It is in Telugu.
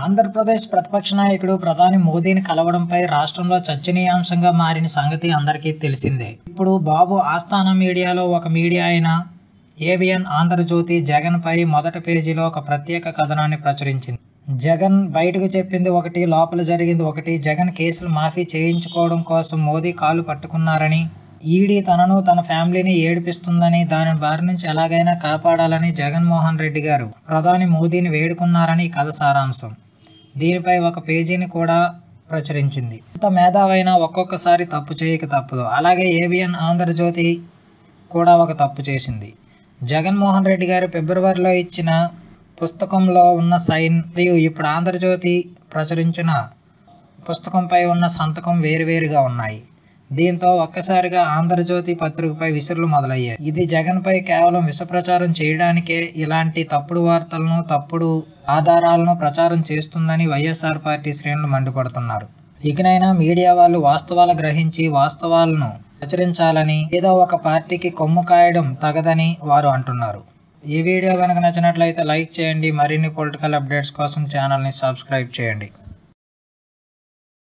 ఆంధ్రప్రదేశ్ ప్రతిపక్ష నాయకుడు ప్రధాని మోదీని కలవడంపై రాష్ట్రంలో చర్చనీయాంశంగా మారిన సంగతి అందరికీ తెలిసిందే. ఇప్పుడు బాబు ఆస్థాన మీడియాలో ఒక మీడియా అయిన ఏబిఎన్ ఆంధ్రజ్యోతి జగన్ పై మొదటి పేజీలో ఒక ప్రత్యేక కథనాన్ని ప్రచురించింది. జగన్ బయటకు చెప్పింది ఒకటి లోపల జరిగింది ఒకటి జగన్ కేసులు మాఫీ చేయించుకోవడం కోసం మోదీ కాలు పట్టుకున్నారని ఈడీ తనను తన ఫ్యామిలీని ఏడిపిస్తుందని దాని బారి నుంచి ఎలాగైనా కాపాడాలని జగన్మోహన్ రెడ్డి గారు ప్రధాని మోదీని వేడుకున్నారని కథ సారాంశం. దీనిపై ఒక పేజీని కూడా ప్రచురించింది. ఎంత మేధావైనా ఒక్కొక్కసారి తప్పు చేయక తప్పదు. అలాగే ఏబిఎన్ ఆంధ్రజ్యోతి కూడా ఒక తప్పు చేసింది. జగన్మోహన్ రెడ్డి గారు ఫిబ్రవరిలో ఇచ్చిన పుస్తకంలో ఉన్న సైన్ మరియు ఇప్పుడు ఆంధ్రజ్యోతి ప్రచురించిన పుస్తకంపై ఉన్న సంతకం వేరువేరుగా ఉన్నాయి. దీంతో ఒక్కసారిగా ఆంధ్రజ్యోతి పత్రికపై విసురులు మొదలయ్యాయి. ఇది జగన్పై కేవలం విష ప్రచారం చేయడానికే ఇలాంటి తప్పుడు వార్తలను తప్పుడు ఆధారాలను ప్రచారం చేస్తుందని వైఎస్ఆర్ పార్టీ శ్రేణులు మండిపడుతున్నారు. ఇకనైనా మీడియా వాళ్ళు వాస్తవాలు గ్రహించి వాస్తవాలను ప్రచురించాలని ఏదో ఒక పార్టీకి కొమ్ము కాయడం తగదని వారు అంటున్నారు. ఈ వీడియో కనుక నచ్చినట్లయితే లైక్ చేయండి మరిన్ని పొలిటికల్ అప్డేట్స్ కోసం ఛానల్ని సబ్స్క్రైబ్ చేయండి.